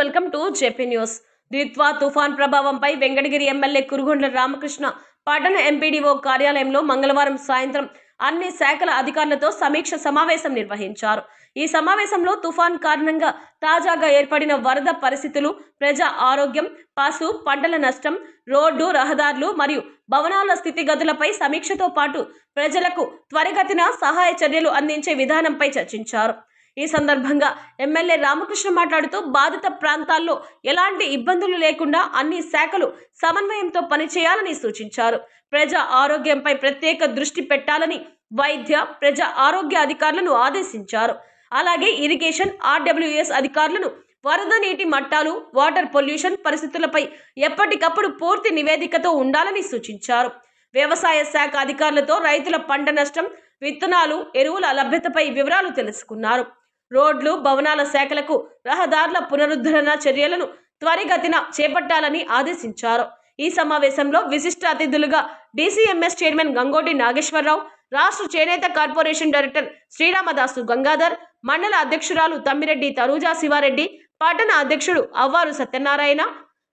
Welcome to JP news Ditwah తుఫాన్ ప్రభావంపై Venkatagiri MLA Kurugondla Ramakrishna పట్టణ ఎంపీడీఓ కార్యాలయంలో మంగళవారం సాయంత్రం అన్ని శాఖల అధికారులతో సమీక్ష సమావేశం నిర్వహించారు. ఈ సమావేశంలో తుఫాన్ కారణంగా తాజాగా ఏర్పడిన వరద పరిస్థితులు ప్రజా ఆరోగ్యం పశు పంటల నష్టం రోడ్డు రహదారులు మరియు భవనాల స్థితిగతులపై సమీక్షతో పాటు ప్రజలకు త్వరగతిన సహాయ చర్యలు అందించే విధానంపై చర్చించారు. ఈ సందర్భంగా ఎమ్మెల్యే రామకృష్ణ మాట్లాడుతూ బాధిత ప్రాంతాల్లో ఎలాంటి ఇబ్బందులు లేకుండా అన్ని శాఖలు సమన్వయంతో పనిచేయాలని సూచించారు. ప్రజా ఆరోగ్యంపై ప్రత్యేక దృష్టి పెట్టాలని వైద్య ప్రజా ఆరోగ్య అధికారులను ఆదేశించారు. అలాగే ఇరిగేషన్ ఆర్డబ్ల్యూఎస్ అధికారులను వరద నీటి మట్టాలు వాటర్ పొల్యూషన్ పరిస్థితులపై ఎప్పటికప్పుడు పూర్తి నివేదికతో ఉండాలని సూచించారు. వ్యవసాయ శాఖ అధికారులతో రైతుల పంట నష్టం విత్తనాలు ఎరువుల లభ్యతపై వివరాలు తెలుసుకున్నారు. రోడ్లు భవనాల శాఖలకు రహదారుల పునరుద్ధరణ చర్యలను త్వరిగతిన చేపట్టాలని ఆదేశించారు. ఈ సమావేశంలో విశిష్ట అతిథులుగా డీసీఎంఎస్ చైర్మన్ గంగోటి నాగేశ్వరరావు రాష్ట్ర చేనేత కార్పొరేషన్ డైరెక్టర్ శ్రీరామదాసు గంగాధర్ మండల అధ్యక్షురాలు తమ్మిరెడ్డి తనూజా శివారెడ్డి పట్టణ అధ్యక్షుడు Avvaru Satyanarayana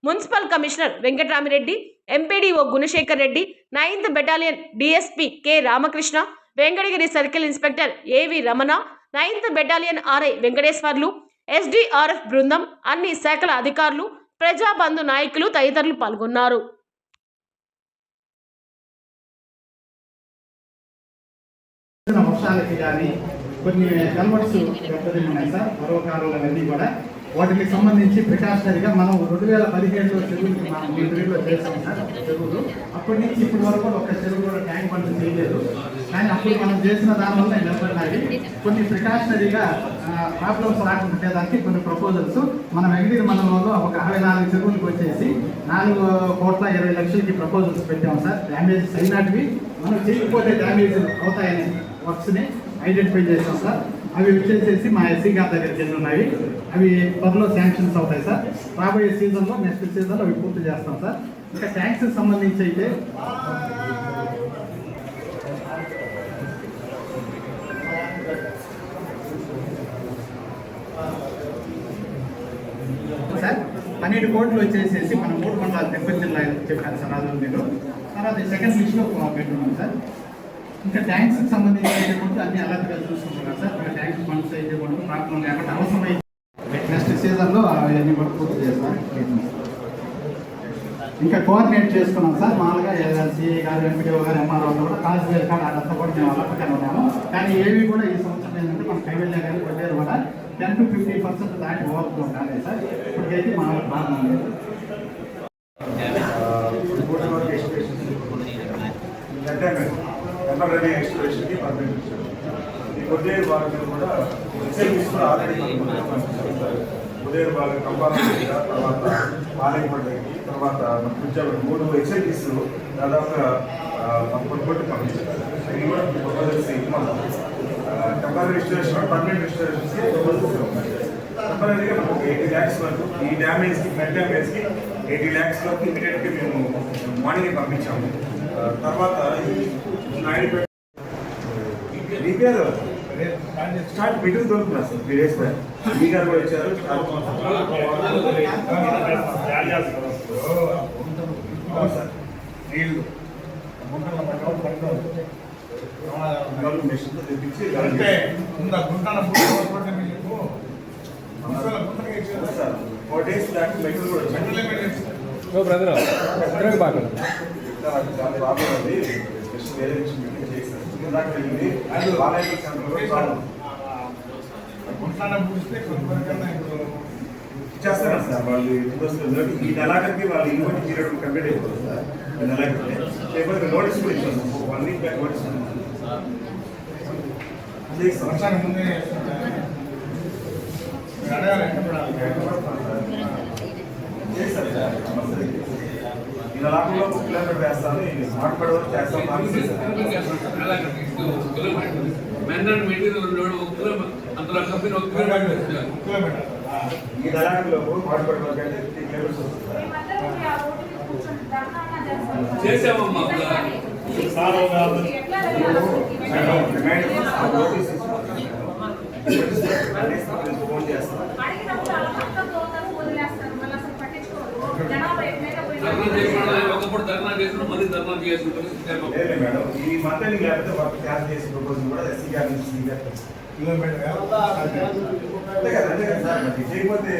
municipal commissioner Venkataramireddy MPDO Gunasekhar Reddy ninth battalion DSP K Ramakrishna Venkatagiri circle inspector AV Ramana ninth battalion RI Venkateswarlu SDRF బృందం అన్ని శాఖల అధికారులు ప్రజాబంధు నాయకులు తదితరులు పాల్గొన్నారు. వర్షాలకి కానీ కొన్ని కన్వర్ట్స్ దెబ్బతిని ఉన్నాయి సార్ పర్వకాలు అవన్నీ కూడా. వాటికి సంబంధించి ప్రికాషనరీగా మనం రెండు వేల పదిహేడులో చెరువులకి మనం ఇంటర్వ్యూలో చేసాం సార్ చెరువులు. అప్పటి నుంచి ఇప్పటి వరకు ఒక చెరువు కూడా ట్యాంక్ బండ్ చేయలేదు. కానీ అప్పుడు మనం చేసిన దానివల్ల నిలబడినవి కొన్ని ప్రికాషనరీగా ప్రాబ్లమ్స్ రాకుండా ఉండేదానికి కొన్ని ప్రపోజల్స్ మన వెంకటగిరి మండలంలో ఒక అరవై నాలుగు చెరువులకు వచ్చేసి నాలుగు కోట్ల ఇరవై లక్షలకి ప్రపోజల్స్ పెట్టాం సార్. డ్యామేజెస్ అయినటివి మనం చేయకపోతే డ్యామేజ్ అవుతాయనే వర్క్స్ని ఐడెంటిఫై చేస్తాం సార్. అవి వచ్చేసేసి మా ఎస్సీ గారి దగ్గరికి వెళ్ళి ఉన్నాయి. అవి త్వరలో శాంక్షన్స్ అవుతాయి సార్. రాబోయే సీజన్లో నెక్స్ట్ సీజన్లో అవి పూర్తి చేస్తాం సార్. ఇంకా ట్యాంక్స్ సంబంధించి అయితే పన్నెండు కోట్లు వచ్చేసేసి మన మూడు మండలాలు తిరుపతి జిల్లా చెప్పాను సార్ అది మీరు. తర్వాత సెకండ్ లిస్ట్లో పెట్టున్నాం సార్. ఇంకా ట్యాంక్స్ సంబంధించి అయితే అన్ని అలర్ట్గా చూసుకుంటున్నాం సార్. ఇంకా ట్యాంక్స్ ఫండ్స్ అయితే కూడా ప్రాబ్లం లేకుండా అవసరమైతే నెక్స్ట్ సీజన్లో అవన్నీ కూడా పూర్తి చేస్తాం. ఇంకా కోఆర్డినేట్ చేసుకున్నాం సార్. మామూలుగా ఎల్ఎల్సీ గారు ఎంపీడీఓ గారు ఎంఆర్ఓ కూడా కాలేజ్ కాదు అదంతా కూడా మేము అలపకనే ఉన్నాము. కానీ ఏవి కూడా ఈ సంవత్సరం ఏంటంటే మన కైవల్య గారు కొట్టారు కూడా టెన్ టు ఫిఫ్టీ పర్సెంట్ దాటి ఓవర్ఫ్లో కాలేదు సార్? ఇప్పటికైతే మా బాగా లేదు. టెంపరీ ఎక్స్ప్రెషన్కి పర్మిట్ ఇచ్చారు ఈ ఉదయ భాగం కూడా ఎక్సైజ్ కూడా ఆల్రెడీ ఉదయ భాగం కంపార్ట్మెంట్ తర్వాత పాలెంపడ్డకి తర్వాత ఉద్యోగం మూడు ఎక్సైజ్ దాదాపుగా పంపించారు ఇది కూడా ప్రపోజల్స్ ఇవ్వమన్నాం టెంపరీ రిజిస్ట్రేషన్ పర్మనెంట్ రిజిస్ట్రేషన్స్కి టెంపరీగా మనకు ఎయిటీ ల్యాక్స్ వరకు ఈ డ్యామేజ్కి ఫ్లడ్ డ్యామేజ్కి ఎయిటీ ల్యాక్స్ వరకు ఇమీడియట్గా మేము మార్నింగ్ పంపించాము. తర్వాత రిపేర్ స్టార్ట్ బిడ్డలు దొరుకుతున్నారు సార్ త్రీ డేస్ బ్యాక్ మీ గారు కూడా వచ్చారు అవును సార్. నీళ్ళు. అంటే గుంటాల పుట్టిన మీకు బ్రదర్ ఇద్దరికి బాగా. ఉంది గుంటాల పూస్తే కొంతవరకన్నా చేస్తారు సార్? వాళ్ళు వస్తుంది ఈ నెలాఖరికి వాళ్ళు ఇంకోటి పీరియడ్ కంప్లీట్ అయిపోతుంది సార్. నెలాఖరికి. లేకపోతే నోటీస్ కూడా ఇచ్చారు వన్ వీక్ బ్యాక్ నోటీస్ చేస్తాం వర్షానికి ముందే ఈ నెలాఖరులో ఒక కిలోమీటర్ వేస్తాను ఈ స్మార్ట్ కార్డ్ వరకు చేస్తాం ప్రామిస్ చేశారు మెన్నండ్ మెటీరియల్ లోడ్ ఒక కిలోమీటర్ అందులో కంపెనీ ఒక కిలోమీటర్. కిలోమీటర్ ఈ నెలాఖరులో స్మార్ట్ కార్డ్ వరకు కిలోమీటర్స్ చేసామమ్మా ఒకప్పుడు ధర్నా చేసిన మళ్ళీ ధర్నా చేసిన మేడం ఈ మంత్రి లేకపోతే వర్క్ క్యాన్సిల్ చేసిన ప్రపోజల్ కూడా ఎస్సీ గారి నుంచి సీ గారి కిలోమీటర్ అంతే కదా అంతే కదా సార్ చేయకపోతే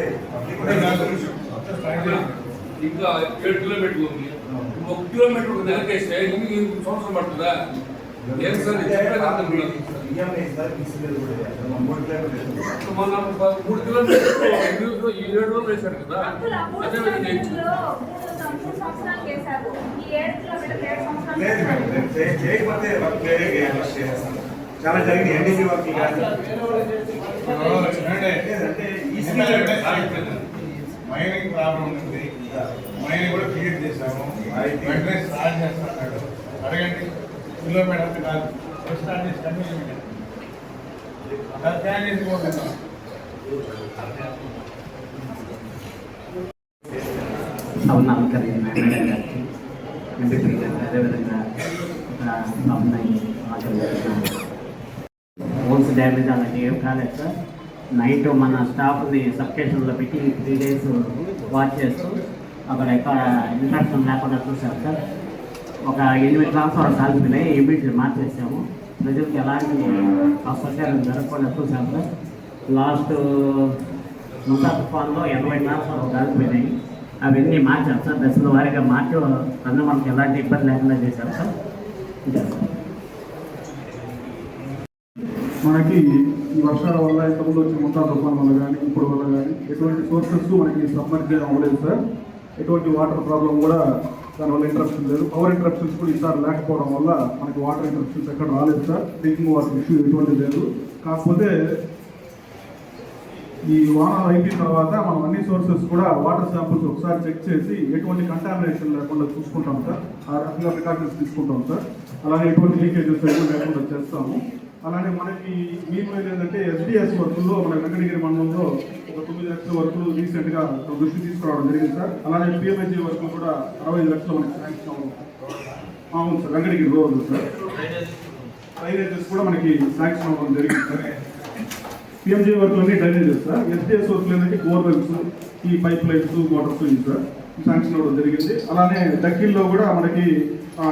ఇంకా ఏడు కిలోమీటర్లు ఉంది? ఒక కిలోమీటర్ ఒక నెలకేస్తే ఇంక ఇంక సంవత్సరం పడుతుందా ఏం సార్ ఇది చెప్పేది అర్థం కాదు. ఈఎంఐ సార్ ఈసీ మీద కూడా చేస్తాం. మూడు కిలోమీటర్లు చేస్తాం. మొన్న ప- మూడు కిలోమీటర్లు ఈ రోజు- ఈ ఏడు రోజులు వేశారు కదా అదే విధంగా చేయొచ్చు. లేదు మేడం లేదు. చే- చేయకపోతే వర్క్ వేరే వర్క్ చేస్తాం చాలా జరిగింది ఎన్డీసీ వర్క్ కానీ చూడండి. లేదంటే ఈసీ ఎందుకంటే మైనింగ్ ప్రాబ్లం ఉంది మైనింగ్ కూడా క్లియర్ చేశాము. వెంటనే స్టార్ట్ చేస్తున్నాడు. అడగండి. కిలోమీటర్ కాదు స్టార్ట్ చేసి ప్లాన్ గారికి గారికి అదేవిధంగా అమ్మాయి హోల్స్ డ్యామేజ్ అలాంటి ఏం కాలేదు సార్. నైట్ మన స్టాఫ్ని సబ్స్టేషన్లో పెట్టి త్రీ డేస్ వాచ్ చేస్తూ అక్కడ ఎక్కడ ఇన్ఫెక్షన్ లేకుండా చూసాం సార్. ఒక ఎనిమిది ట్రాన్స్ఫర్ సాగుతున్నాయి ఇమీడియట్లీ మార్చేసాము. ప్రజలకు ఎలాంటి అసౌకర్యం జరగకుండా చూసాం సార్. లాస్ట్ ముసా తుఫాన్లో ఎనభై ట్రాన్స్ఫర్ కాల్పినాయి అవన్నీ మార్చాం సార్. దశల వారీగా మార్చి అన్న మనకి ఎలాంటి ఇబ్బంది లేకుండా చేశాం సార్. మనకి ఈ వర్షాల వల్ల ఇంతకుముందు వచ్చిన మొత్తం తుఫాన్ వల్ల కానీ ఇప్పుడు వల్ల కానీ ఎటువంటి సోర్సెస్ మనకి సబ్మర్జ్ అవ్వలేదు సార్. ఎటువంటి వాటర్ ప్రాబ్లం కూడా దానివల్ల ఇంటరప్షన్ లేదు. పవర్ ఇంటరప్షన్స్ కూడా ఈసారి లేకపోవడం వల్ల మనకి వాటర్ ఇంటరప్షన్స్ ఎక్కడ రాలేదు సార్. డ్రింకింగ్ వాటర్ ఇష్యూ ఎటువంటి లేదు. కాకపోతే ఈ వాహనాలు అయిపోయిన తర్వాత మనం అన్ని సోర్సెస్ కూడా వాటర్ శాంపుల్స్ ఒకసారి చెక్ చేసి ఎటువంటి కంటామినేషన్ లేకుండా చూసుకుంటాం సార్. ఆ రకంగా ప్రికాషన్స్ తీసుకుంటాం సార్. అలాగే ఎటువంటి లీకేజెస్ అయితే లేకుండా చేస్తాము. అలానే మనకి మీకు ఏంటంటే ఎస్డిఎస్ వర్కుల్లో మన వెంకటగిరి మండలంలో ఒక తొమ్మిది లక్షల వర్కులు రీసెంట్గా దృష్టి తీసుకురావడం జరిగింది సార్. అలానే పిఎంఐజీ వర్కులు కూడా అరవై ఐదు లక్షలు మనకి శాంక్షన్ అవును సార్ వెంకటగిరి రోజు సార్. డ్రైనేజెస్ కూడా మనకి శాంక్షన్ అవ్వడం జరిగింది సార్. పిఎంజీ వర్క్లన్నీ డ్రైనేజెస్ సార్. ఎస్డిఎస్ వర్క్లు ఏంటంటే బోర్వెల్స్ ఈ పైప్ లైన్స్ మోటార్స్ ఇవి సార్. శాంక్షన్ అవ్వడం జరిగింది. అలానే దక్కిల్లో కూడా మనకి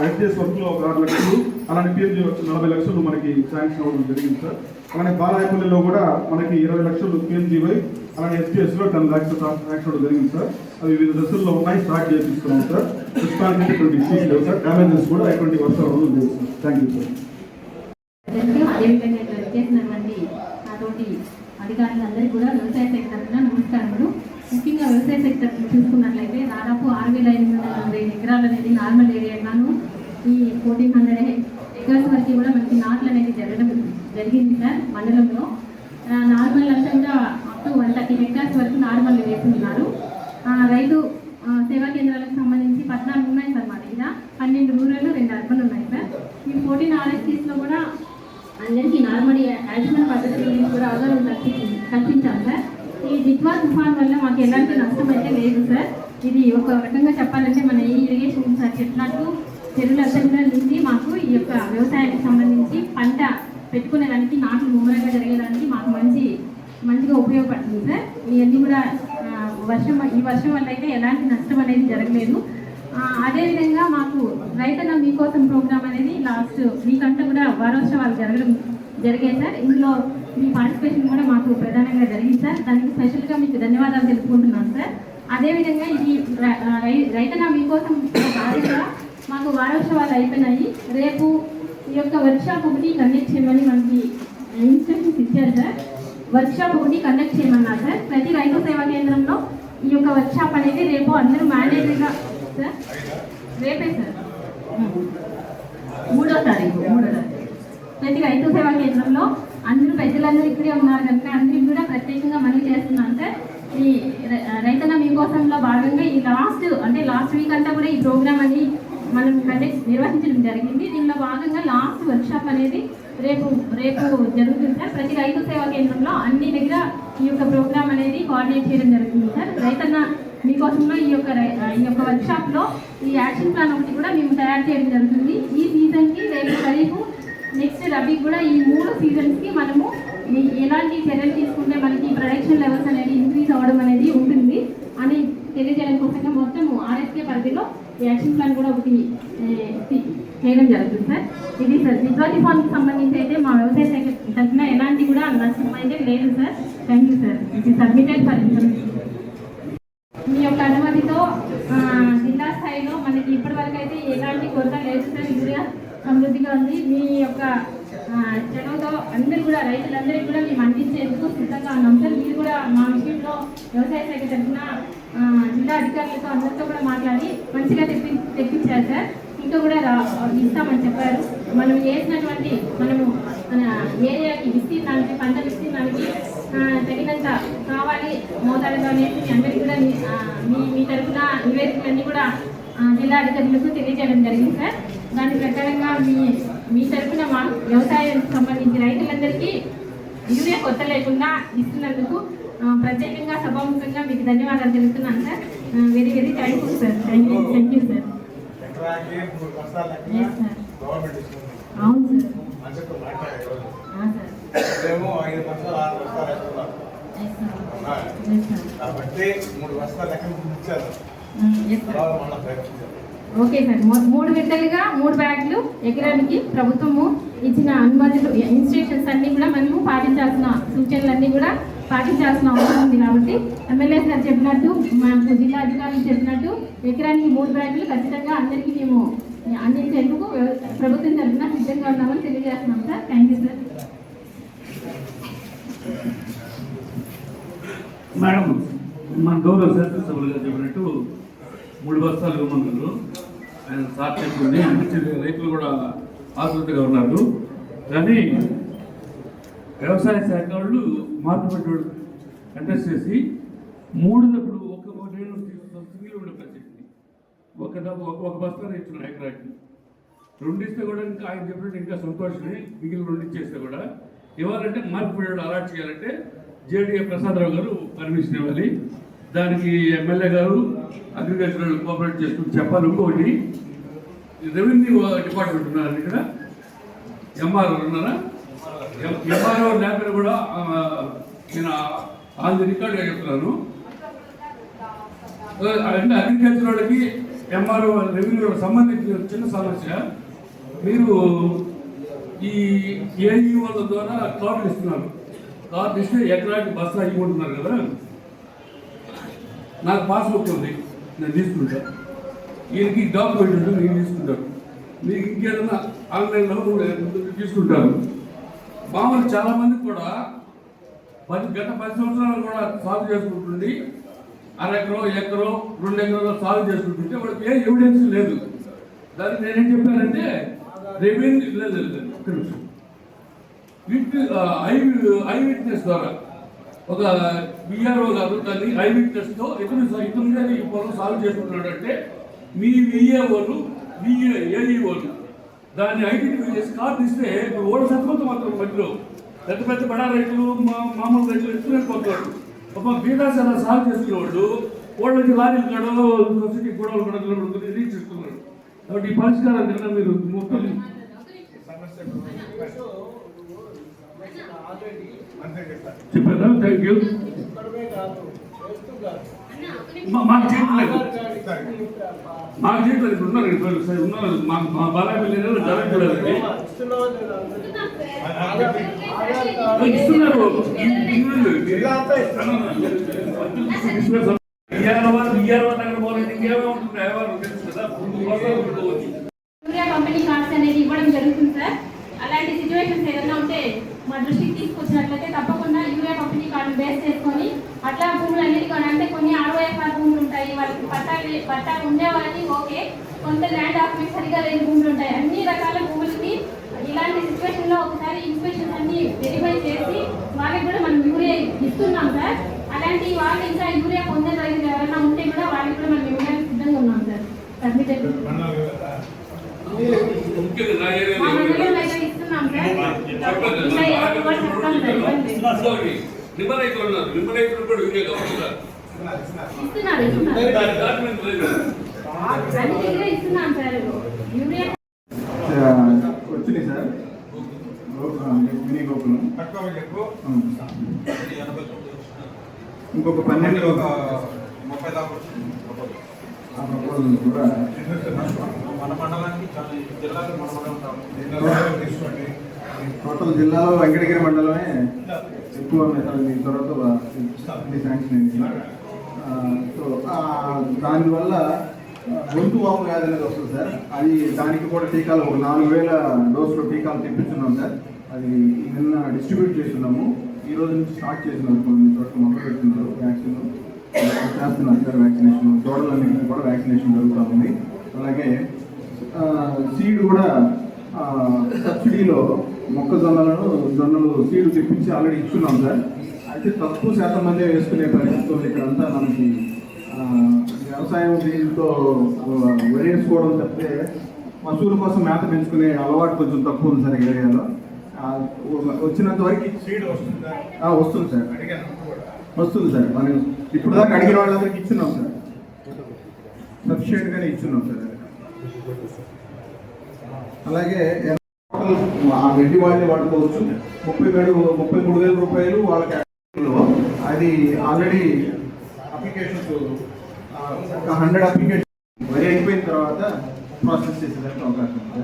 ఎస్డిఎస్ వర్క్లో ఒక ఆరు లక్షలు అలానే పిఎంజీ వచ్చి నలభై లక్షలు మనకి శాంక్షన్ అవ్వడం జరిగింది సార్. అలానే బాలాయపల్లిలో కూడా మనకి ఇరవై లక్షలు పిఎంజీవై అలానే ఎస్పీఎస్లో టెన్ ల్యాక్స్ శాంక్షన్ అవ్వడం జరిగింది సార్. అవి వివిధ దశల్లో ఉన్నాయి స్టార్ట్ చేపిస్తున్నాం సార్. రెస్పాన్సిబిలిటీ ఎటువంటి ఇష్యూస్ లేవు సార్. డ్యామేజెస్ కూడా ఎటువంటి వర్షాలు అవ్వడం లేదు సార్. థ్యాంక్ యూ సార్ అదేవిధంగా ఇక్కడ చేసినటువంటి నాతోటి అధికారులందరికీ కూడా వ్యవసాయ సెక్టర్ తరఫున నమస్కారములు. ముఖ్యంగా వ్యవసాయ సెక్టర్ చూసుకున్నట్లయితే దాదాపు ఆరు వేల ఎనిమిది వందల ఎకరాలు అనేది నార్మల్ ఏరియాగాను ఈ ఫోర్టీన్ హండ్రెడ్ కూడా మనకి నాట్లు అనేది జరగడం జరిగింది సార్ మండలంలో. నార్మల్ అంతా కూడా up to one thirty hectares వరకు నార్మల్ వేస్తున్నారు. రైతు సేవా కేంద్రాలకు సంబంధించి పద్నాలుగు ఉన్నాయి సార్ మా దగ్గర. పన్నెండు రూరల్ రెండు అర్బన్ ఉన్నాయి సార్. ఈ ఫోర్టీన్ ఆర్ఎస్టీస్లో కూడా అందరికీ నార్మల్ యాడిషనల్ పద్ధతి కూడా అవగాహన కల్పించాం సార్. ఈ దిత్వా తుఫాన్ వల్ల మాకు ఎలాంటి నష్టం అయితే లేదు సార్. ఇది ఒక రకంగా చెప్పాలంటే మన ఈ ఇరిగేషన్ సార్ చెప్పినట్టు చెరువులంతా నుంచి మాకు ఈ యొక్క వ్యవసాయానికి సంబంధించి పంట పెట్టుకునేదానికి నాట్లు ముమ్మరంగా జరిగేదానికి మాకు మంచి మంచిగా ఉపయోగపడుతుంది సార్. ఇవన్నీ కూడా వర్షం ఈ వర్షం వల్ల అయితే ఎలాంటి నష్టం అనేది జరగలేదు. అదేవిధంగా మాకు రైతన్న మీకోసం ప్రోగ్రామ్ అనేది లాస్ట్ వీక్ అంతా కూడా వారోత్సవాలు జరగడం జరిగాయి సార్. ఇందులో మీ పార్టిసిపేషన్ కూడా మాకు ప్రధానంగా జరిగింది సార్. దానికి స్పెషల్గా మీకు ధన్యవాదాలు తెలుపుకుంటున్నాను సార్. అదేవిధంగా ఇది రై- రైతన్న మీకోసం భాగంగా మాకు వారోత్సవాలు అయిపోయినాయి. రేపు ఈ యొక్క వర్క్షాప్ ఒకటి కండక్ట్ చేయమని మనకి ఇన్స్ట్రక్షన్స్ ఇచ్చారు సార్. వర్క్షాప్ ఒకటి కండక్ట్ చేయమన్నారు సార్. ప్రతి రైతు సేవా కేంద్రంలో ఈ యొక్క వర్క్షాప్ అనేది రేపు అందరూ మ్యాండేటరీగా సార్. రేపే సార్. మూడో తారీఖు మూడో తారీఖు. ప్రతి రైతు సేవా కేంద్రంలో అందరూ పెద్దలందరూ ఇక్కడే ఉన్నారు కనుక అందరికి కూడా ప్రత్యేకంగా మనవి చేస్తున్నాను సార్. ఈ రైతన్న మీకోసంలో భాగంగా ఈ లాస్ట్ అంటే లాస్ట్ వీక్ అంతా కూడా ఈ ప్రోగ్రామ్ అని మనం కండక్ట్ నిర్వహించడం జరిగింది. దీనిలో భాగంగా లాస్ట్ వర్క్షాప్ అనేది రేపు రేపు జరుగుతుంది సార్. ప్రతి రైతు సేవా కేంద్రంలో అన్ని దగ్గర ఈ యొక్క ప్రోగ్రామ్ అనేది కోఆర్డినేట్ చేయడం జరుగుతుంది సార్. రైతన్న మీకోసంలో ఈ యొక్క రై- ఈ యొక్క వర్క్షాప్లో ఈ యాక్షన్ ప్లాన్ ఒకటి కూడా మేము తయారు చేయడం జరుగుతుంది. ఈ సీజన్కి రేపు ఖరీఫ్ నెక్స్ట్ రబీ కూడా ఈ మూడు సీజన్స్కి మనము ఎలాంటి చర్యలు తీసుకుంటే మనకి ప్రొడక్షన్ లెవెల్స్ అనేది ఇంక్రీజ్ అవ్వడం అనేది ఉంటుంది. అని తెలియజేయడం కోసం మొత్తం ఆర్ఎస్కే పరిధిలో యాక్షన్ ప్లాన్ కూడా ఒకటి చేయడం జరుగుతుంది సార్. ఇది సార్ విద్వాతి ఫార్మ్కి సంబంధించి అయితే మా వ్యవసాయ శాఖ తగిన ఎలాంటి కూడా నష్టం అయితే లేదు సార్. థ్యాంక్ యూ సార్ ఇది సబ్మిటెడ్ ఫర్ ఇన్ఫర్మేషన్ మీ యొక్క అనుమతితో జిల్లా స్థాయిలో మనకి ఇప్పటి వరకు అయితే ఎలాంటి కొరత లేదు సార్. యూరియా సమృద్ధిగా ఉంది. మీ యొక్క ఆ, అందరూ కూడా రైతులందరికీ కూడా మేము అందించేందుకు సిద్ధంగా ఉన్నాం సార్. మీరు కూడా మా విషయంలో వ్యవసాయ శాఖ తరఫున జిల్లా అధికారులతో అందరితో కూడా మాట్లాడి మంచిగా తెప్పి తెప్పించారు సార్. ఇంకా కూడా రా- ఇస్తామని చెప్పారు. మనం వేసినటువంటి మనము మన ఏరియాకి విస్తీర్ణానికి పంట విస్తీర్ణానికి తగినంత కావాలి మోతాదుగా అనేసి మీ అందరికీ కూడా మీ మీ తరఫున నివేదికలన్నీ కూడా జిల్లా అధికారులకు తెలియజేయడం జరిగింది సార్. దాని ప్రకారంగా మీ మీ తరఫున మా వ్యవసాయానికి సంబంధించి రైతులందరికీ యూరియా కొత్త లేకుండా ఇస్తున్నందుకు ప్రత్యేకంగా సభాముఖంగా మీకు ధన్యవాదాలు తెలుపుతున్నాను sir. Very very thank you sir thank you thank you sir అవును సార్ కాబట్టి మూడు బస్తాల ఇచ్చారు. ఓకే సార్ మూడు విడతలుగా మూడు బ్యాగులు ఎకరానికి ప్రభుత్వము ఇచ్చిన అనుమతులు ఇన్స్ట్రక్షన్స్ అన్ని కూడా మనము పాటించాల్సిన సూచనలన్నీ కూడా పాటించాల్సిన అవసరం ఉంది కాబట్టి ఎమ్మెల్యే సార్ చెప్పినట్టు మాకు జిల్లా అధికారులు చెప్పినట్టు ఎకరానికి మూడు బ్యాంకులు ఖచ్చితంగా అందరికీ మేము అందించేందుకు ప్రభుత్వం తరఫున సిద్ధంగా ఉన్నామని తెలియజేస్తున్నాం sir. Thank you sir madam మన గౌరవ శాసనసభలు గారు చెప్పినట్టు మూడు బస్తాలు ఇవ్వమన్నారు ఆయన సార్ చెప్పింది రైతులు కూడా ఆతృతగా ఉన్నారు. కానీ వ్యవసాయ శాఖ వాళ్ళు మార్పు పెట్టుబడి కంటెస్ట్ చేసి మూడు దప్పుడు ఒక నేను సింగిల్ ఉండే పరిస్థితి. ఒక డబ్బు ఒక ఒక బస్తా ఇచ్చిన ఎకరాకి. రెండు ఇస్తే కూడా ఇంకా ఆయన చెప్పినట్టు ఇంకా సంతోషమే మిగిలిన రెండు ఇచ్చేస్తే కూడా. ఇవ్వాలంటే మార్పు పెట్టుబడి అలాట్ చేయాలంటే జేడీఏ ప్రసాదరావు గారు పర్మిషన్ ఇవ్వాలి. దానికి ఎమ్మెల్యే గారు అగ్రికల్చర్ కోఆపరేట్ చేసుకుని చెప్పాలి ఇంకోటి రెవెన్యూ డిపార్ట్మెంట్ ఉన్నారండి ఇక్కడ. ఎంఆర్ఆర్ ఉన్నారా? ఎంఆర్ఓ లేకపోతే కూడా నేను ఆన్ ది రికార్డ్గా చెప్తున్నాను. అంటే అగ్రికల్చర్ వాళ్ళకి ఎంఆర్ఓ రెవెన్యూ సంబంధించిన చిన్న సమస్య. మీరు ఈ ఏఈఓల ద్వారా కార్డులు ఇస్తున్నారు. కార్డు ఇస్తే ఎకరాకి బస్తా ఇవ్వమంటున్నారు కదా. నాకు పాస్బుక్ ఉంది నేను తీసుకుంటా. ఈయనకి డాక్యుమెంట్ ఉంటుంది నేను తీసుకుంటాను మీకు ఇంకేదైనా ఆన్లైన్లో కూడా తీసుకుంటారు మామూలు చాలా మంది కూడా పది గత పది సంవత్సరాలు కూడా సాగు చేసుకుంటుంది అర ఎకరో ఎకరం రెండు ఎకరాలు సాగు చేసుకుంటుంటే వాళ్ళకి ఏ ఎవిడెన్స్ లేదు. దానికి నేనేం చెప్పానంటే రెవెన్యూ లేదు లేదు, విత్ ఐ ఐ విట్నెస్ ద్వారా ఒక బిఆర్ఓ గారు దాన్ని ఐ విట్నెస్తో ఇతను ఇతను ఈ పొలం సాగు చేసుకుంటున్నాడు అంటే మీ విఏఓలు విఏ ఏఈఓలు దాన్ని ఐడెంటిఫై చేసి కార్డు ఇస్తే ఓడ సత్వంతం మాత్రం మధ్యలో. పెద్ద పెద్ద బడా రైతులు మా- మామూలు రైతులు ఎత్తుకునే పోతారు. ఒక బీదాసాల సాగు చేసుకునే వాళ్ళు వాళ్ళకి లారీలు గడవలు సొసైటీ గొడవలు రీచ్ ఇస్తున్నారు కాబట్టి ఈ పరిష్కారం కన్నా మీరు చెప్తారు చెప్పారా? థ్యాంక్ యూ మా- మాకు చేయట్లేదు మాకు చేయట్లేదు ఇప్పుడు ఉన్నారు ఇక్కడ ఉన్నారు. మా మా బాలాపల్లి లేదు ఇస్తున్నారు. కంపెనీ కార్డ్స్ అనేది ఇవ్వడం జరుగుతుంది సార్. అలాంటి సిచ్యువేషన్స్ ఏదైనా ఉంటే మా దృష్టికి తీసుకొచ్చినట్లయితే తప్పకుండా యూరియా కంపెనీ కార్డు బేస్ చేసుకొని అట్లా భూములు అన్నిటి కూడా అంటే కొన్ని అరవై ఎకరాల భూములు ఉంటాయి వాళ్ళకి పట్టా లే- పట్టా ఉండే వాళ్ళకి ఓకే కొంత ల్యాండ్ ఆఫ్మెంట్ సరిగా లేని భూములు ఉంటాయి. అన్ని రకాల భూములకి ఇలాంటి సిచ్యువేషన్లో ఒకసారి ఇన్స్పెక్షన్ అన్ని వెరిఫై చేసి వాళ్ళకి కూడా మనం యూరియా ఇస్తున్నాం సార్. అలాంటి వాళ్ళు ఇంకా యూరియా పొందే రైతులు ఎవరైనా ఉంటే కూడా వాళ్ళకి కూడా మనం ఇవ్వడానికి సిద్ధంగా ఉన్నాం సార్. సబ్మిటెడ్ ఇస్తున్నాం సార్. నిమ్మ రైతులు ఉన్నారు. నిమ్మ రైతులు కూడా యూరియా కావాలి సార్. ఇస్తున్నారు అన్ని దగ్గర ఇస్తున్నాం సార్ యూరియా వచ్చినాయి సార్. మినీ గోకులం. ఇంకొక పన్నెండు ముప్పై దాకా వచ్చింది. ఆ ప్రపోజల్ కూడా. మన మండలానికి చాలా జిల్లాలో మన మండలం తీసుకోండి. టోటల్ జిల్లాలో వెంకటగిరి మండలమే ఎక్కువ ఉన్నాయి సార్. మీ తర్వాత శాంక్షన్ అయింది. సో దానివల్ల గొంతు వాపు వ్యాధి అనేది వస్తుంది సార్. అది దానికి కూడా టీకాలు ఒక నాలుగు వేల డోసులు టీకాలు తెప్పించున్నాం సార్. అది నిన్న డిస్ట్రిబ్యూట్ చేస్తున్నాము. ఈ రోజు నుంచి స్టార్ట్ చేసినారు కొన్ని చోట్ల మొదలు పెడుతున్నారు. వ్యాక్సిన్. చేస్తున్నారు సార్ వ్యాక్సినేషన్. దూడలన్నింటికి కూడా వ్యాక్సినేషన్ జరుగుతూ ఉంది. అలాగే సీడ్ కూడా సబ్సిడీలో మొక్కజొన్నలను జొన్నలు సీడ్ తెప్పించి ఆల్రెడీ ఇచ్చున్నాం సార్. అయితే తక్కువ శాతం మంది వేసుకునే పరిస్థితుల్లో ఇక్కడంతా మనకి. వ్యవసాయం దీంతో వేసుకోవడం తప్పితే పశువుల కోసం మేత పెంచుకునే అలవాటు కొంచెం తక్కువ ఉంది సార్ ఈ ఏరియాలో వచ్చినంత వరకు సీడ్ వస్తుందా వస్తుంది సార్. వస్తుంది సార్. మనం ఇప్పుడు దాకా అడిగిన వాళ్ళందరికీ ఇచ్చున్నాం సార్. సఫిషియెంట్గానే ఇచ్చున్నాం సార్. అలాగే ఆ వెండి వాళ్ళని వాడుకోవచ్చు. ముప్పై వేలు ముప్పై మూడు వేల రూపాయలు వాళ్ళకి అది ఆల్రెడీ అప్లికేషన్స్ ఒక హండ్రెడ్ అప్లికేషన్ వరి అయిపోయిన తర్వాత ప్రాసెస్ చేసేదానికి అవకాశం ఉంది.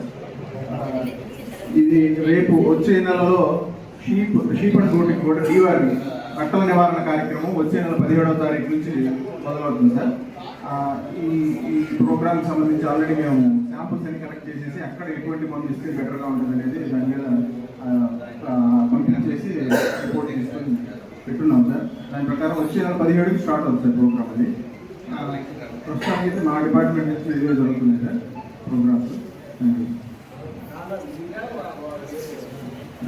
సార్ ఇది రేపు వచ్చే నెలలో షీప్ షీప్ అండ్ గోటి కూడా డీవారి కట్టల నివారణ కార్యక్రమం వచ్చే నెల పదిహేడవ తారీఖు నుంచి మొదలవుతుంది సార్. ఈ ఈ ప్రోగ్రామ్కి సంబంధించి ఆల్రెడీ మేము శాంపుల్స్ అన్ని కలెక్ట్ చేసేసి అక్కడ ఎటువంటి మందు ఇస్తే బెటర్గా ఉంటుంది అనేది దాని మీద పంపిణీ చేసి రిపోర్ట్ తీసుకొని పెట్టున్నాం సార్. దాని ప్రకారం వచ్చే నెల పదిహేడుకి స్టార్ట్ అవుతుంది సార్ ప్రోగ్రామ్ అది. ప్రస్తుతానికి అయితే మా డిపార్ట్మెంట్ నుంచి ఇదే జరుగుతుంది సార్ ప్రోగ్రామ్స్ యూ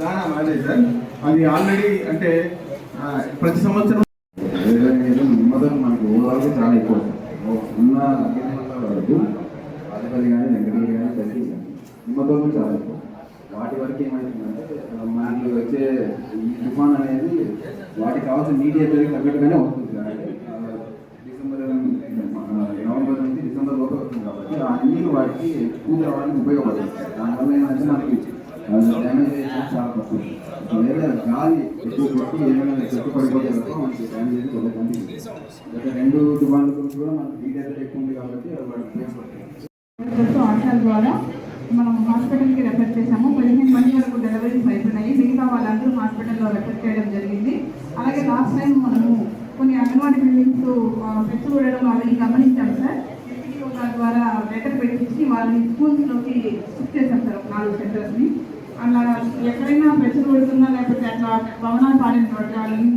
దానా అదే సార్. అది ఆల్రెడీ అంటే ప్రతి సంవత్సరం నిమ్మదం మనకి ఓవరాల్గా చాలా ఎక్కువ ఉన్న వరకు ఆదిపల్లి కానీ వెంకటగిరి కానీ కలిసి నిమ్మదం చాలా ఎక్కువ. వాటి వరకు ఏమైందంటే మనకి వచ్చే తుఫాన్ అనేది వాటికి కావాల్సిన నీటి ఎద్దరికి తగ్గట్టుగానే వస్తుంది అంటే డిసెంబర్ నవంబర్ నుంచి డిసెంబర్ లోపల వస్తుంది కాబట్టి ఆ నీళ్ళు వాటికి పూర్తి రావడానికి ఉపయోగపడుతుంది. దానివల్ల ఏంటంటే మనకి డ్యామేజ్ చాలా తక్కువ లేదా గాలి ఎక్కువ కొట్టి ఏమైనా చెట్టు పడిపోతే మనకి డ్యామేజ్ అయితే కొద్దిగా గత రెండు తుఫాన్ల గురించి కూడా మనకి డీటెయిల్ ఎక్కువ ఉంది కాబట్టి అది వాటికి ఉపయోగపడుతుంది. ద్వారా మనం హాస్పిటల్కి రెఫర్ చేసాము పదిహేను మంది వరకు డెలివరీస్ అయిపోయినాయి మిగతా వాళ్ళందరూ హాస్పిటల్లో రెఫర్ చేయడం జరిగింది. అలాగే లాస్ట్ టైం మనము కొన్ని అంగన్వాడీ బిల్డింగ్స్ పెట్టి చూడడం వాళ్ళని గమనించాం సార్. ఎంపీడీఓ ద్వారా లెటర్ పెట్టించి వాళ్ళని స్కూల్స్లోకి షిఫ్ట్ చేశాం సార్ ఒక నాలుగు సెంటర్స్ని అలా ఎక్కడైనా ప్రెషర్ పెడుతున్నా లేకపోతే అట్లా భవనాలు పాడినటువంటి వాళ్ళని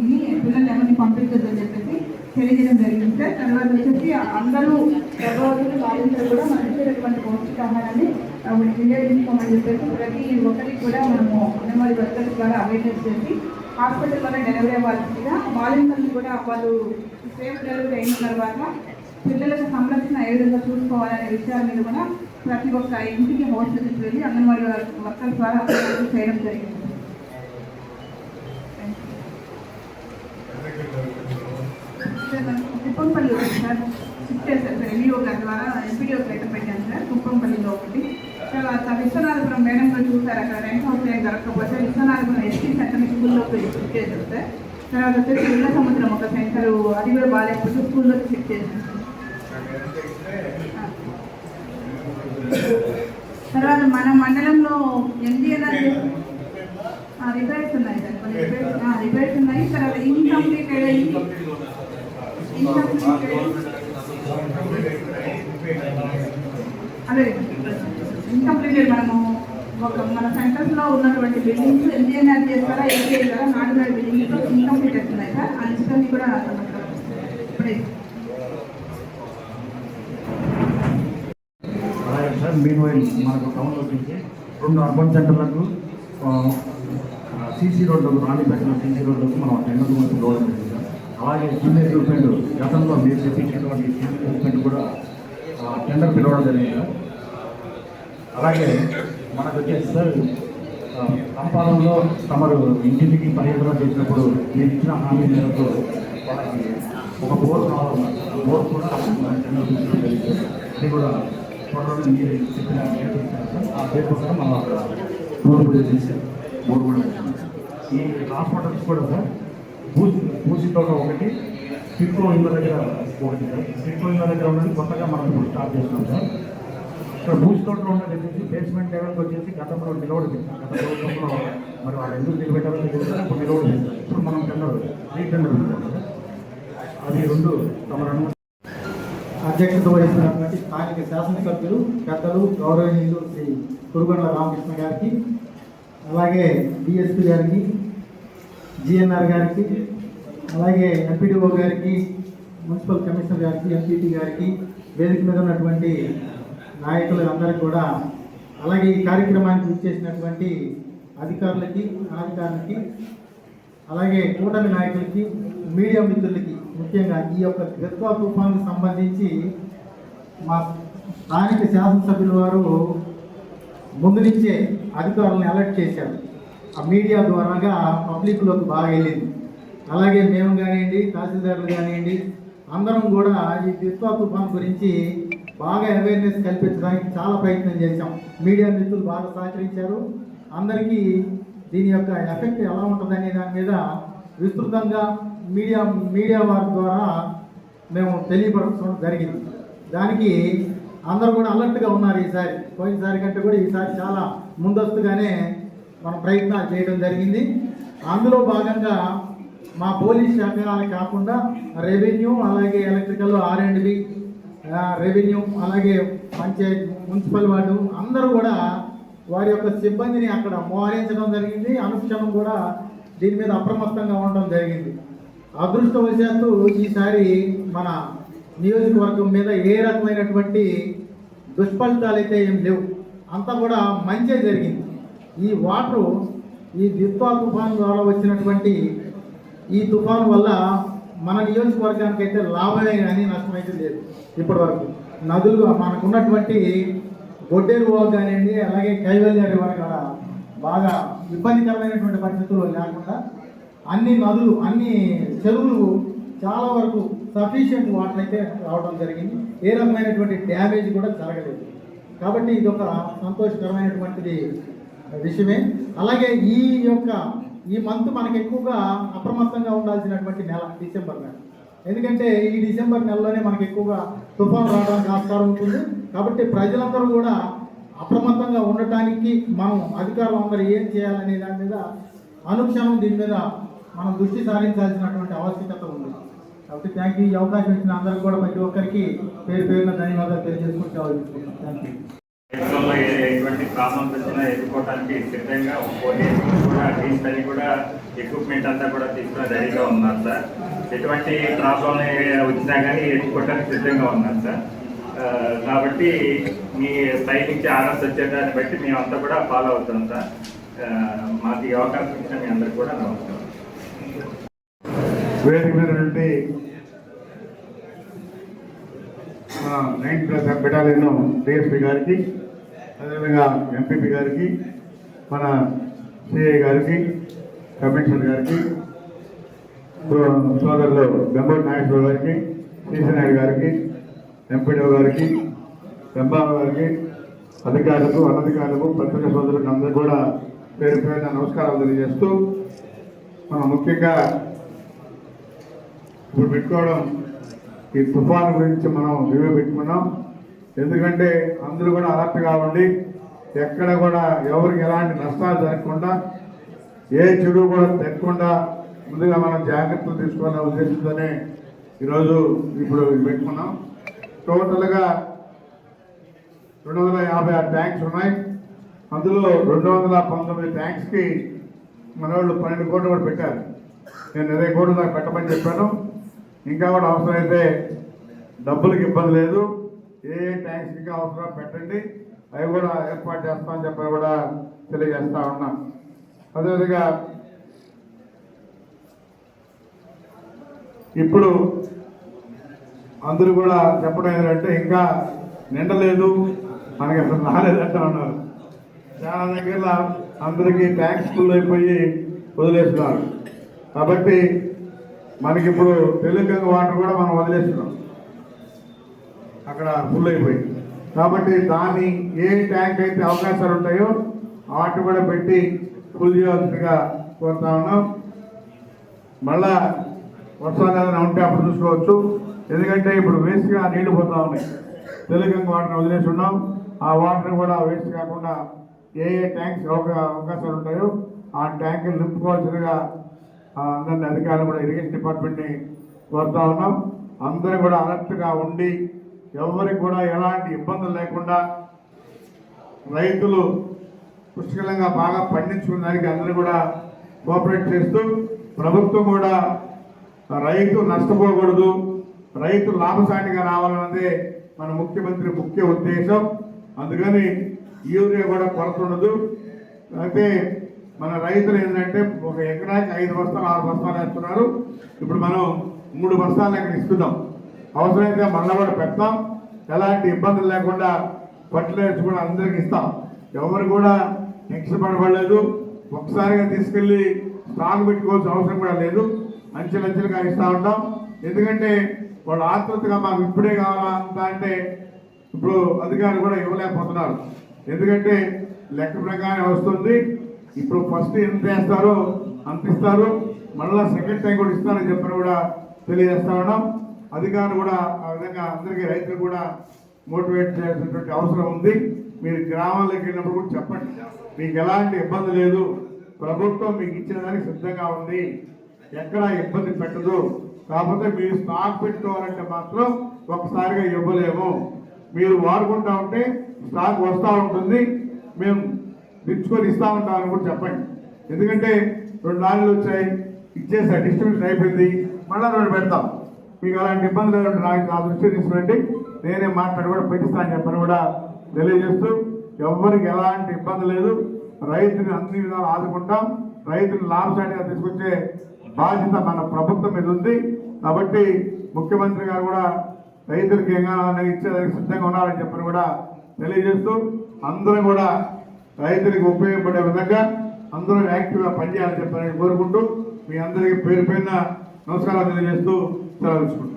పిల్లలు ఎవరిని పంపించొద్దని చెప్పేసి తెలియజేయడం జరిగింది సార్. తర్వాత వచ్చేసి అందరూ గర్భవతులు బాలింతలు కూడా మనకి పౌష్టికాహారాన్ని వినియోగించుకోమని చెప్పేసి ప్రతి ఒక్కరికి కూడా మనము అంగన్వాడీ వర్కర్స్ ద్వారా అవేర్నెస్ చేసి వల్ల డెలివరీ అవ్వాల్సిందిగా బాలింతలు కూడా వాళ్ళు సేఫ్ డెలివరీ అయిన తర్వాత పిల్లలకు సంరక్షణ ఏ విధంగా చూసుకోవాలనే విషయాల మీద కూడా ప్రతి ఒక్క ఇంటికి హోస్టల్కి వెళ్ళి అంగన్వాడీ వర్కర్స్ ద్వారా అవేర్నెస్ చేయడం జరిగింది. కుప్పంపల్లి ఒకటి సార్. షిఫ్ట్ చేశారు సార్ ఎంఈఓ గారి ద్వారా ఎంపీడీఓ లెటర్ పెట్టాను సార్. కుప్పంపల్లిలో ఒకటి. తర్వాత విశ్వనాథపురం మేడంలో గారు చూసారు అక్కడ రెంట్ హౌస్ ఏం దొరకకపోతే విశ్వనాథపురం ఎస్టీ సెంటర్ స్కూల్లోకి షిఫ్ట్ చేశారు సార్ తర్వాత వచ్చేసి ఇళ్ళ సముద్రం ఒక సెంటర్ అది కూడా బాగాలేకపోతే స్కూల్లో చెక్ చేశారు తర్వాత మన మండలంలో ఎన్డీఎన్ఆర్ రిపేర్స్ ఉన్నాయి సార్ కొన్ని రిపేర్స్ రిపేర్స్ ఉన్నాయి. తర్వాత ఇన్కంప్లీటెడ్ ఇన్కంప్లీటెడ్ అదే ఇన్కంప్లీటెడ్ మనము ఒక మన సెంటర్స్లో ఉన్నటువంటి బిల్డింగ్స్ ఎన్జిఎన్ఆర్ చేస్తారా ఏపీ ద్వారా నాలుగు బిల్డింగ్స్ ఇన్కంప్లీటెడ్ ఉన్నాయి సార్. ఆ లిస్ట్ కూడా ఇప్పుడే. సార్ మీన్ వైల్ మనకు టౌన్లో వచ్చేసి రెండు అర్బన్ సెంటర్లకు సీసీ రోడ్లకు రాణిపేటలో సీసీ రోడ్లకు మనం టెండర్ కోసం గౌరవం జరిగింది సార్? అలాగే సీనియర్ ఎక్విప్మెంట్ గతంలో మీరు చెప్పించినటువంటి సీనియర్ ఎక్విప్మెంట్ కూడా టెండర్ పిలవడం జరిగింది సార్. అలాగే మనకు వచ్చేసి సార్ ఆ, తమరు ఇంటింటికి పర్యటన చేసినప్పుడు మీరు ఇచ్చిన హామీ మేరకు వాళ్ళకి ఒక బోర్ కావాలి బోర్ కూడా అది కూడా త్వరలో మీరు చెప్పిన డేట్ ఇచ్చారు సార్. ఆ డేట్ కూడా మనం అక్కడ బోర్ కూడా చేశారు బోర్ కూడా ఈ హాస్పిటల్స్ కూడా సార్ పూసి పూసి తోట ఒకటి సిట్లో ఇళ్ళ దగ్గర ఒకటి సార్. సిట్లో ఇళ్ళ దగ్గర ఉన్నది కొత్తగా మనం స్టార్ట్ చేస్తున్నాం సార్. ఇక్కడ బూస్ తోటలో ఉన్నది బేస్మెంట్ లెవెల్కి వచ్చేసి గతంలో నిలవడు పెట్టాం గత ప్రభుత్వంలో మరి వాళ్ళు ఎందుకు నిలబెట్టారో తెలియదు ఇప్పుడు నిలవడు పెట్టారు ఇప్పుడు మనం టెండర్ రీ టెండర్ అది రెండు తమ అధ్యక్షత వహిస్తున్నటువంటి స్థానిక శాసనసభ్యులు పెద్దలు గౌరవనీయులు శ్రీ కురుగొండ రామకృష్ణ గారికి అలాగే డిఎస్పి గారికి జిఎన్ఆర్ గారికి అలాగే ఎంపీడీఓ గారికి మున్సిపల్ కమిషనర్ గారికి ఎంపీటీ గారికి వేదిక మీద ఉన్నటువంటి నాయకులు అందరికీ కూడా అలాగే ఈ కార్యక్రమానికి ఇచ్చేసినటువంటి అధికారులకి అనధికారులకి అలాగే కూటమి నాయకులకి మీడియా మిత్రులకి ముఖ్యంగా ఈ యొక్క గత్వా తుఫాన్కి సంబంధించి మా స్థానిక శాసనసభ్యుల వారు ముందు నుంచే అధికారులను అలర్ట్ చేశారు. ఆ మీడియా ద్వారాగా పబ్లిక్లోకి బాగా వెళ్ళింది. అలాగే మేము కానివ్వండి తహసీల్దారులు కానివ్వండి అందరం కూడా ఈ దిత్వా తుఫాన్ గురించి బాగా అవేర్నెస్ కల్పించడానికి చాలా ప్రయత్నం చేశాం. మీడియా మిత్రులు బాగా సహకరించారు. అందరికీ దీని యొక్క ఎఫెక్ట్ ఎలా ఉంటుందనే దాని మీద విస్తృతంగా మీడియా మీడియా వారి ద్వారా మేము తెలియపరచడం జరిగింది. దానికి అందరూ కూడా అలర్ట్గా ఉన్నారు ఈసారి. పోయినసారి కంటే కూడా ఈసారి చాలా ముందస్తుగానే మన ప్రయత్నాలు చేయడం జరిగింది. అందులో భాగంగా మా పోలీస్ శాఖ కాకుండా రెవెన్యూ అలాగే electrical R and B revenue అలాగే పంచాయత్ మున్సిపల్ వార్డు అందరూ కూడా వారి యొక్క సిబ్బందిని అక్కడ మోహరించడం జరిగింది. అనుక్షణం కూడా దీని మీద అప్రమత్తంగా ఉండడం జరిగింది. అదృష్టవశాత్తు ఈసారి మన నియోజకవర్గం మీద ఏ రకమైనటువంటి దుష్ఫలితాలు అయితే ఏం లేవు. అంతా కూడా మంచే జరిగింది. ఈ వాటరు ఈ దిత్వా తుఫాన్ ద్వారా వచ్చినటువంటి ఈ తుఫాన్ వల్ల మన నియోజకవర్గానికి అయితే లాభమే కానీ నష్టమైతే లేదు ఇప్పటి వరకు నదులు మనకున్నటువంటి బొడ్డేరు వాగు కానివ్వండి అలాగే కైవల్య రివర్ కూడా బాగా ఇబ్బందికరమైనటువంటి పరిస్థితుల్లో లేకుండా అన్ని నదులు అన్ని చెరువులు చాలా వరకు సఫిషియెంట్ వాటర్ అయితే రావడం జరిగింది. ఏ రకమైనటువంటి డ్యామేజ్ కూడా జరగలేదు. కాబట్టి ఇది ఒక సంతోషకరమైనటువంటిది విషయమే. అలాగే ఈ యొక్క ఈ మంత్ మనకి ఎక్కువగా అప్రమత్తంగా ఉండాల్సినటువంటి నెల డిసెంబర్ నెల. ఎందుకంటే ఈ డిసెంబర్ నెలలోనే మనకి ఎక్కువగా తుఫాను రావడానికి ఆస్కారం ఉంటుంది. కాబట్టి ప్రజలందరూ కూడా అప్రమత్తంగా ఉండటానికి మనం అధికారులు అందరూ ఏం చేయాలనే దాని మీద అనుక్షణం దీని మీద మనం దృష్టి సారించాల్సినటువంటి ఆవశ్యకత ఉంది. కాబట్టి థ్యాంక్ యూ ఈ అవకాశం ఇచ్చిన అందరికీ కూడా ప్రతి ఒక్కరికి పేరు పేరున ధన్యవాదాలు తెలియజేసుకుంటే థ్యాంక్ యూ దేశంలో ఎటువంటి ప్రాబ్లమ్స్ వచ్చినా ఎదుర్కోవడానికి సిద్ధంగా కూడా టీమ్స్ అని కూడా ఎక్విప్మెంట్ అంతా కూడా తీసుకుని రెడీగా ఉన్నారు సార్. ఎటువంటి ప్రాబ్లం వచ్చినా కానీ ఎదుర్కోవడానికి సిద్ధంగా ఉన్నారు సార్. కాబట్టి మీ సైట్ నుంచి ఆర్డర్స్ వచ్చేదాన్ని బట్టి మేమంతా కూడా ఫాలో అవుతాం సార్. మాకు ఈ అవకాశం ఇచ్చిన మీ అందరికి కూడా నమస్కారం. వేరు వేరు నుండి మన నైన్త్ క్లాస్ బెటాలియన్ డిఎస్పి గారికి అదేవిధంగా ఎంపీపీ గారికి మన సిఐ గారికి కమిషనర్ గారికి సోదరులు గంగోటి నాగేశ్వర గారికి సీసీనాయుడు గారికి ఎంపీడో గారికి ఎంబాబు గారికి అధికారులకు అనధికారులకు పత్రికా సోదరులకు అందరూ కూడా పేరు పేరున నమస్కారాలు తెలియజేస్తూ మనం ముఖ్యంగా ఇప్పుడు పెట్టుకోవడం ఈ తుఫాను గురించి మనం రివ్యూ పెట్టుకున్నాం. ఎందుకంటే అందరూ కూడా అలర్ట్ కావండి ఎక్కడ కూడా ఎవరికి ఎలాంటి నష్టాలు జరగకుండా ఏ చెడు కూడా తగ్గకుండా ముందుగా మనం జాగ్రత్తలు తీసుకోవాలనే ఉద్దేశంతోనే ఈరోజు ఇప్పుడు పెట్టుకున్నాం. టోటల్గా రెండు వందల యాభై ఆరు ట్యాంక్స్ ఉన్నాయి. అందులో రెండు వందల పంతొమ్మిది ట్యాంక్స్కి మన వాళ్ళు పన్నెండు కోట్లు కూడా పెట్టారు. నేను ఇరవై కోట్లు దాకా పెట్టమని చెప్పాను. ఇంకా కూడా అవసరమైతే డబ్బులకు ఇబ్బంది లేదు. ఏ ఏ ట్యాంక్స్ ఇంకా అవసరం పెట్టండి. అవి కూడా ఏర్పాటు చేస్తామని చెప్పి కూడా తెలియజేస్తా ఉన్నాం. అదేవిధంగా ఇప్పుడు అందరూ కూడా చెప్పడం ఏంటంటే ఇంకా నిండలేదు మనకి అసలు రాలేదంటా ఉన్నారు. చాలా దగ్గర అందరికీ ట్యాంక్స్ ఫుల్ అయిపోయి వదిలేస్తున్నారు. కాబట్టి మనకి ఇప్పుడు తెలుగు వాటర్ కూడా మనం వదిలేస్తున్నాం. అక్కడ ఫుల్ అయిపోయి. కాబట్టి దాన్ని ఏ ట్యాంక్ అయితే అవకాశాలు ఉంటాయో వాటి కూడా పెట్టి ఫుల్ చేయాల్సిందిగా కోరుతా ఉన్నాం. మళ్ళా వర్షాలు ఏదైనా ఉంటే అప్పుడు చూసుకోవచ్చు. ఎందుకంటే ఇప్పుడు వేస్ట్గా నీళ్ళు పోతా ఉన్నాయి. తెలుగంగ వాటర్ వదిలేసి ఉన్నాం. ఆ వాటర్ కూడా వేస్ట్ కాకుండా ఏ ఏ ట్యాంక్స్ అవకాశాలు ఉంటాయో ఆ ట్యాంకులు నింపుకోవాల్సిందిగా అందరినీ అధికారులు కూడా ఇరిగేషన్ డిపార్ట్మెంట్ని కోరుతా ఉన్నాం. అందరూ కూడా అలర్ట్గా ఉండి ఎవరికి కూడా ఎలాంటి ఇబ్బందులు లేకుండా రైతులు పుష్కలంగా బాగా పండించుకున్నదానికి అందరూ కూడా కోఆపరేట్ చేస్తూ ప్రభుత్వం కూడా రైతు నష్టపోకూడదు రైతు లాభసాటిగా రావాలన్నదే మన ముఖ్యమంత్రి ముఖ్య ఉద్దేశం. అందుకని యూరియా కూడా కొరత ఉండదు. అయితే మన రైతులు ఏంటంటే ఒక ఎకరాకి ఐదు బస్తాలు ఆరు బస్తాలు వేస్తున్నారు. ఇప్పుడు మనం మూడు బస్తాలు లెక్క ఇస్తున్నాం. అవసరమైతే మళ్ళీ కూడా పెడతాం. ఎలాంటి ఇబ్బందులు లేకుండా ఫర్టిలైజర్స్ కూడా అందరికి ఇస్తాం. ఎవరు కూడా టెన్షన్ పడబడలేదు. ఒకసారిగా తీసుకెళ్ళి స్టాక్ పెట్టుకోవాల్సిన అవసరం కూడా లేదు. అంచెలంచెలుగా ఇస్తూ ఉంటాం. ఎందుకంటే వాళ్ళు ఆతృతగా మాకు ఇప్పుడే కావాలా అంత అంటే ఇప్పుడు అధికారులు కూడా ఇవ్వలేకపోతున్నారు. ఎందుకంటే లెక్క ప్రకారం వస్తుంది. ఇప్పుడు ఫస్ట్ ఎంత వేస్తారో అంత ఇస్తారు మళ్ళా సెకండ్ టైం కూడా ఇస్తారని చెప్పిన కూడా తెలియజేస్తా ఉన్నాం. అధికారులు కూడా ఆ విధంగా అందరికీ రైతులు కూడా మోటివేట్ చేయాల్సినటువంటి అవసరం ఉంది. మీరు గ్రామాల్లోకి వెళ్ళినప్పుడు కూడా చెప్పండి. మీకు ఎలాంటి ఇబ్బంది లేదు. ప్రభుత్వం మీకు ఇచ్చిన దానికి సిద్ధంగా ఉంది. ఎక్కడా ఇబ్బంది పెట్టదు. కాకపోతే మీరు స్టాక్ పెట్టుకోవాలంటే మాత్రం ఒకసారిగా ఇవ్వలేము. మీరు వాడుకుంటా ఉంటే స్టాక్ వస్తూ ఉంటుంది. మేము తెచ్చుకొని ఇస్తా ఉంటామని కూడా చెప్పండి. ఎందుకంటే రెండు లారీలు వచ్చాయి ఇచ్చేసా డిస్ట్రిబ్యూషన్ అయిపోయింది మళ్ళీ రెండు పెడతాం. మీకు అలాంటి ఇబ్బందులు ఏమైనా నాకు నా దృష్టి తీసుకురండి. నేనే మాట్లాడి కూడా పెట్టిస్తాను చెప్పని కూడా తెలియజేస్తూ ఎవరికి ఎలాంటి ఇబ్బంది లేదు. రైతుని అన్ని విధాలు ఆదుకుంటాం. రైతుని లాభసాటిగా తీసుకొచ్చే బాధ్యత మన ప్రభుత్వం మీద ఉంది. కాబట్టి ముఖ్యమంత్రి గారు కూడా రైతులకు ఏమైనా ఇచ్చేదానికి సిద్ధంగా ఉన్నారని చెప్పని కూడా తెలియజేస్తూ అందరం కూడా రైతులకు ఉపయోగపడే విధంగా అందరూ యాక్టివ్గా పనిచేయాలని చెప్పని కోరుకుంటూ మీ అందరికీ పేరు పైన నమస్కారాలు తెలియజేస్తూ సెలవు